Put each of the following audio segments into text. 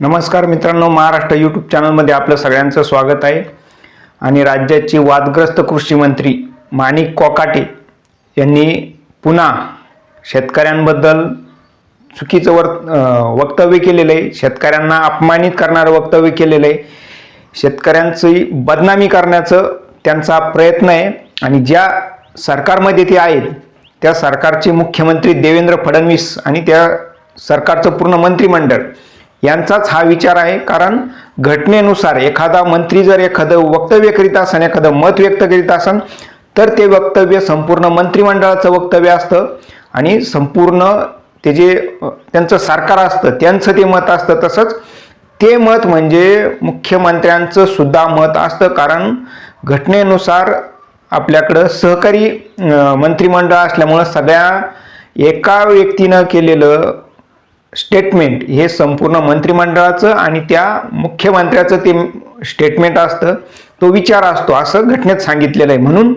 नमस्कार मित्रांनो महाराष्ट्र यूट्यूब चॅनलमध्ये आपलं सगळ्यांचं स्वागत आहे. आणि राज्याचे वादग्रस्त कृषी मंत्री माणिक कोकाटे यांनी पुन्हा शेतकऱ्यांबद्दल चुकीचं वर वक्तव्य केलेलं आहे. शेतकऱ्यांना अपमानित करणारं वक्तव्य केलेलं आहे. शेतकऱ्यांची बदनामी करण्याचं त्यांचा प्रयत्न आहे. आणि ज्या सरकारमध्ये ते आहेत त्या सरकारचे मुख्यमंत्री देवेंद्र फडणवीस आणि त्या सरकारचं पूर्ण मंत्रिमंडळ यांचाच हा विचार आहे. कारण घटनेनुसार एखादा मंत्री जर एखादं वक्तव्य करीत असन एखादं मत व्यक्त करीत असन तर ते वक्तव्य संपूर्ण मंत्रिमंडळाचं वक्तव्य असतं आणि संपूर्ण ते जे त्यांचं सरकार असतं त्यांचं ते मत असतं तसंच ते मत म्हणजे मुख्यमंत्र्यांचं सुद्धा मत असतं. कारण घटनेनुसार आपल्याकडं सहकारी मंत्रिमंडळ असल्यामुळं सगळ्या एका व्यक्तीनं केलेलं स्टेटमेंट हे संपूर्ण मंत्रिमंडळाचं आणि त्या मुख्यमंत्र्याचं ते स्टेटमेंट असतं तो विचार असतो. असं घटनेत सांगितलेलं आहे. म्हणून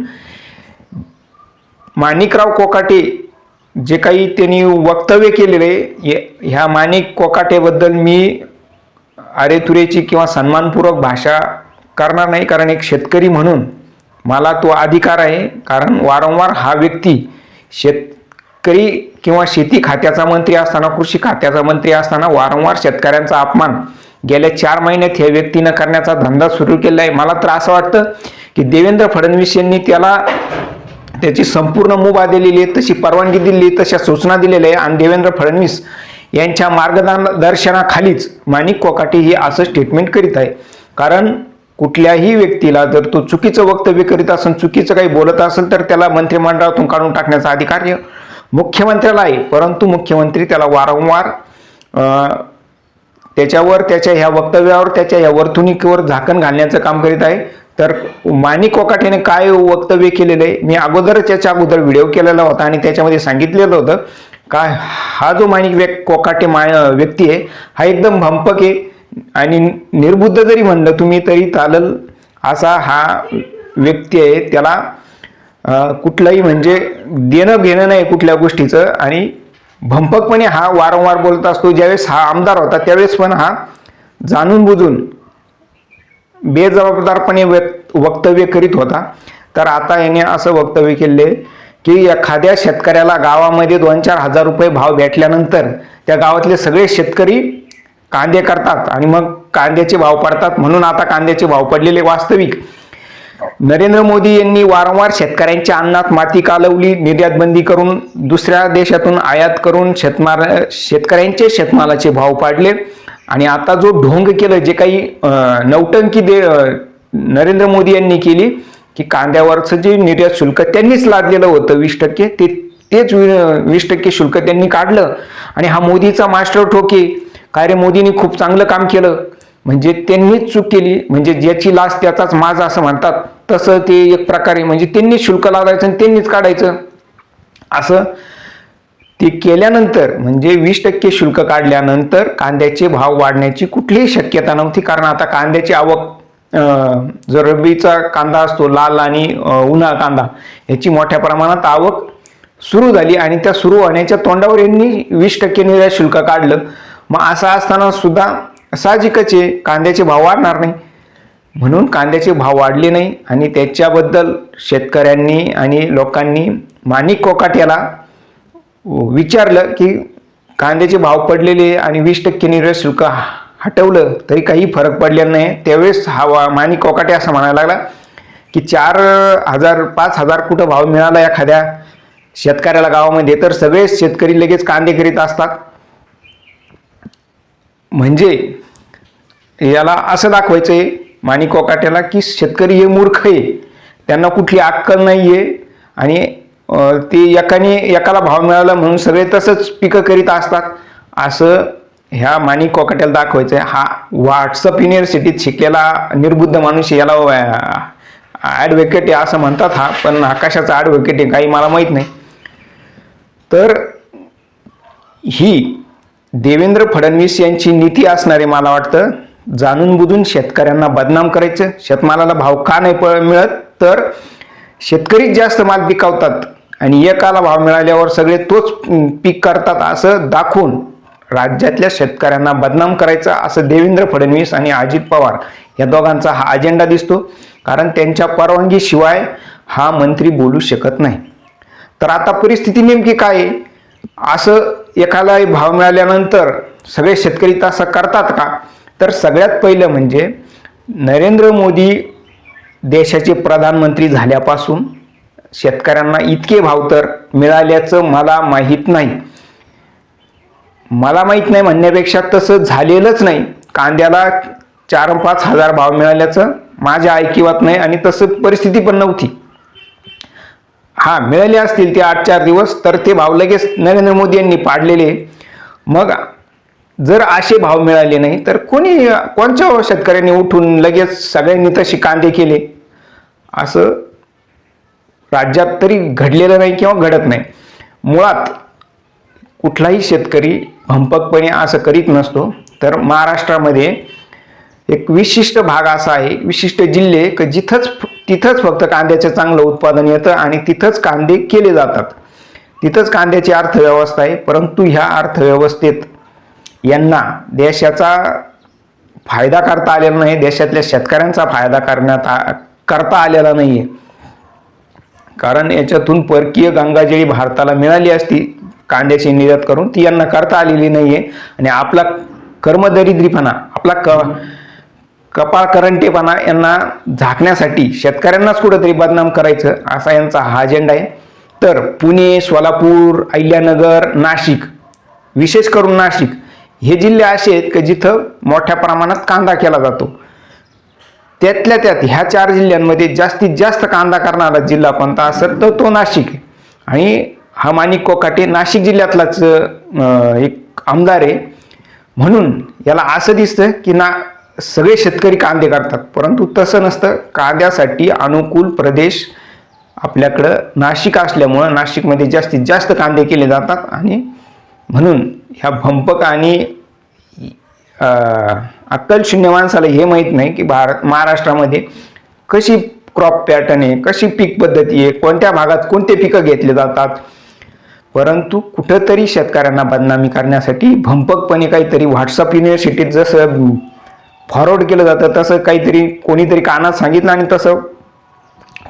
माणिकराव कोकाटे जे काही त्यांनी वक्तव्य केलेले आहे ह्या माणिक कोकाटेबद्दल मी अरेतुरेची किंवा सन्मानपूर्वक भाषा करणार नाही कारण एक शेतकरी म्हणून मला तो अधिकार आहे. कारण वारंवार हा व्यक्ती शेत शेतकरी किंवा शेती खात्याचा मंत्री असताना कृषी खात्याचा मंत्री असताना वारंवार शेतकऱ्यांचा अपमान. गेल्या चार महिन्यात ह्या व्यक्तीनं करण्याचा धंदा सुरू केला आहे मला तर असं वाटतं की देवेंद्र फडणवीस यांनी त्याला त्याची संपूर्ण मुभा दिलेली आहे तशी परवानगी दिली तशा सूचना दिलेल्या आहे. आणि देवेंद्र फडणवीस यांच्या मार्गदर्शनाखालीच माणिक कोकाटे हे असं स्टेटमेंट करीत आहे. कारण कुठल्याही व्यक्तीला जर तो चुकीचं वक्तव्य करीत असेल चुकीचं काही बोलत असेल तर त्याला मंत्रिमंडळातून काढून टाकण्याचा अधिकार मुख्यमंत्र्याला आहे परंतु मुख्यमंत्री त्याला वारंवार त्याच्यावर त्याच्या ह्या वक्तव्यावर त्याच्या ह्या वर्तणुकीवर झाकण घालण्याचं काम करीत आहे. तर माणिक कोकाटेने काय वक्तव्य केलेलं आहे? मी अगोदरच याच्या अगोदर व्हिडिओ केलेला होता आणि त्याच्यामध्ये सांगितलेलं होतं. का हा जो माणिक व्यक् कोकाटे मा व्यक्ती आहे हा एकदम भंपक आहे आणि निर्बुद्ध जरी म्हणलं तुम्ही तरी चालल असा हा व्यक्ती आहे. त्याला कुठलंही म्हणजे देणं घेणं नाही कुठल्या गोष्टीचं आणि भंपकपणे हा वारंवार बोलत असतो. ज्यावेळेस हा आमदार होता त्यावेळेस पण हा जाणून बुजून बेजबाबदारपणे व्यक्त वक्तव्य करीत होता. तर आता याने असं वक्तव्य केले की एखाद्या शेतकऱ्याला गावामध्ये दोन चार हजार रुपये भाव भेटल्यानंतर त्या गावातले सगळे शेतकरी कांदे करतात आणि मग कांद्याचे भाव पडतात म्हणून आता कांद्याचे भाव पडलेले वास्तविक. नरेंद्र मोदी यांनी वारंवार शेतकऱ्यांच्या अन्नात माती कालवली निर्यात बंदी करून दुसऱ्या देशातून आयात करून शेतमाल शेतकऱ्यांचे शेतमालाचे भाव पाडले. आणि आता जो ढोंग केलं जे काही नौटंकी दे नरेंद्र मोदी यांनी केली की कांद्यावरचं जे निर्यात शुल्क त्यांनीच लादलेलं होतं वीस टक्के ते तेच वीस टक्के शुल्क त्यांनी काढलं. आणि हा मोदीचा मास्टर ठोके काय रे मोदींनी खूप चांगलं काम केलं. म्हणजे त्यांनीच चूक केली म्हणजे ज्याची लाच त्याचाच माज असं म्हणतात. तसं ते एक प्रकारे म्हणजे त्यांनीच शुल्क लावायचं आणि त्यांनीच काढायचं. असं ते केल्यानंतर म्हणजे वीस टक्के शुल्क काढल्यानंतर कांद्याचे भाव वाढण्याची कुठलीही शक्यता नव्हती. कारण आता कांद्याची आवक जर जो रब्बीचा कांदा असतो लाल आणि अं, उन्हाळ कांदा याची मोठ्या प्रमाणात आवक सुरू झाली आणि त्या सुरू होण्याच्या तोंडावर यांनी वीस टक्के निर्यात शुल्क काढलं. मग असं असताना सुद्धा साहजिकच आहे. कांद्याचे भाव वाढणार नाही. म्हणून कांद्याचे भाव वाढले नाही आणि त्याच्याबद्दल शेतकऱ्यांनी आणि लोकांनी माणिक कोकाट याला विचारलं की कांद्याचे भाव पडलेले आणि वीस टक्के निर्यात शुल्क हटवलं तरी काही फरक पडलेला नाही. त्यावेळेस हा वा- माणिक कोकाटे असं म्हणायला लागला की चार हजार पाच हजार कुठं भाव मिळाला एखाद्या शेतकऱ्याला गावामध्ये? तर सगळेच शेतकरी लगेच कांदे करीत असतात. म्हणजे याला असं दाखवायचं आहे माणिक कोकाट्याला की शेतकरी हे मूर्ख आहे. त्यांना कुठली अक्कल नाही आहे आणि ते एकाने एकाला भाव मिळाला म्हणून सगळे तसंच पिकं करीत असतात. असं ह्या माणिक कोकाट्याला दाखवायचं आहे हा व्हॉट्सअप युनिव्हर्सिटीत शिकलेला निर्बुद्ध माणूस याला ॲडव्होकेट आहे असं म्हणतात हा पण आकाशाचा ॲडव्होकेट आहे काही मला माहीत नाही. तर ही देवेंद्र फडणवीस यांची नीती असणारे मला वाटतं. जाणून बुजून शेतकऱ्यांना बदनाम करायचं. शेतमालाला भाव का नाही मिळत? तर शेतकरीच जास्त माल पिकवतात. आणि एकाला भाव मिळाल्यावर सगळे तोच पीक करतात असं दाखवून राज्यातल्या शेतकऱ्यांना बदनाम करायचा असं देवेंद्र फडणवीस आणि अजित पवार या दोघांचा हा अजेंडा दिसतो. कारण त्यांच्या परवानगीशिवाय हा मंत्री बोलू शकत नाही. तर आता परिस्थिती नेमकी काय आहे? असं एखादा भाव मिळाल्यानंतर सगळे शेतकरी तसं करतात का? तर सगळ्यात पहिलं म्हणजे नरेंद्र मोदी देशाचे प्रधानमंत्री झाल्यापासून शेतकऱ्यांना इतके भाव तर मिळाल्याचं मला माहीत नाही. मला माहीत नाही म्हणण्यापेक्षा तसं झालेलंच नाही. कांद्याला चार पाच हजार भाव मिळाल्याचं माझ्या ऐकिवात नाही आणि तसं परिस्थिती पण नव्हती. हा मिळाले असतील ते आठ चार दिवस तर ते भाव लगेच नरेंद्र मोदी यांनी पाडलेले. मग जर असे भाव मिळाले नाही तर कोणी कोणत्या शेतकऱ्यांनी उठून लगेच सगळ्यांनी तसे कांदे केले? असं राज्यात तरी घडलेलं नाही किंवा घडत नाही. मुळात कुठलाही शेतकरी भंपकपणे असं करीत नसतो. तर महाराष्ट्रामध्ये एक विशिष्ट भाग असा आहे विशिष्ट जिल्हे क जिथंच तिथंच फक्त कांद्याचं चांगलं उत्पादन येतं आणि तिथंच कांदे केले जातात. तिथंच कांद्याची अर्थव्यवस्था आहे परंतु ह्या अर्थव्यवस्थेत यांना देशाचा फायदा करता आलेला नाही देशातल्या शेतकऱ्यांचा फायदा करण्यात आ- करता आलेला नाही आहे कारण याच्यातून परकीय गंगाजळी भारताला मिळाली असती कांद्याची निर्यात करून ती यांना करता आलेली नाही आहे आणि आपला कर्मदरिद्रीपणा आपला क कपाळ करंटेपणा यांना झाकण्यासाठी शेतकऱ्यांनाच कुठंतरी बदनाम करायचं असा यांचा हा अजेंडा आहे. तर पुणे सोलापूर अहिल्यानगर नाशिक विशेष करून नाशिक हे जिल्हे असे आहेत की जिथं मोठ्या प्रमाणात कांदा केला जातो. त्यातल्या त्यात ह्या चार जिल्ह्यांमध्ये जास्तीत जास्त कांदा करणारा जिल्हा कोणता असेल तर तो नाशिक आहे. आणि हा माणिक कोकाटे नाशिक जिल्ह्यातलाच एक आमदार आहे. म्हणून याला असं दिसतं की ना सगळे शेतकरी कांदे करतात परंतु तसं नसतं. कांद्यासाठी अनुकूल प्रदेश आपल्याकडं नाशिक असल्यामुळं नाशिकमध्ये जास्तीत जास्त कांदे केले जातात आणि म्हणून ह्या भंपक आणि अक्कल शून्य माणसाला हे माहीत नाही की भारत महाराष्ट्रामध्ये कशी क्रॉप पॅटर्न आहे कशी पीक पद्धती आहे कोणत्या भागात कोणते पिकं घेतले जातात. परंतु कुठंतरी शेतकऱ्यांना बदनामी करण्यासाठी भंपकपणे काहीतरी व्हॉट्सअप युनिव्हर्सिटीत जसं फॉरवर्ड केलं जातं. तसं काहीतरी कोणीतरी कानात सांगितलं आणि तसं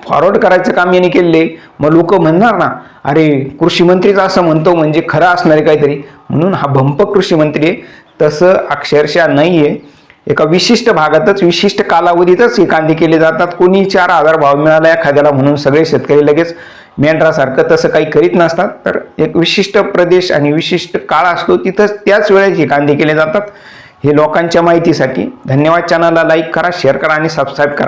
फॉरवर्ड करायचं काम यांनी केले मग लोक म्हणणार ना अरे कृषी मंत्रीच असं म्हणतो म्हणजे खरं असणारे काहीतरी. म्हणून हा भंप कृषी मंत्री आहे. तसं अक्षरशः नाही आहे एका विशिष्ट भागातच विशिष्ट कालावधीतच हे कांदे केले जातात. कोणी चार हजार भाव मिळाला एखाद्याला म्हणून सगळे शेतकरी लगेच मेंढरासारखं तसं काही करीत नसतात. तर एक विशिष्ट प्रदेश आणि विशिष्ट काळ असतो तिथंच त्याच वेळेस हे कांदे केले जातात. हे लोकांच्या माहितीसाठी धन्यवाद चॅनलला लाईक करा शेअर करा आणि सबस्क्राईब करा.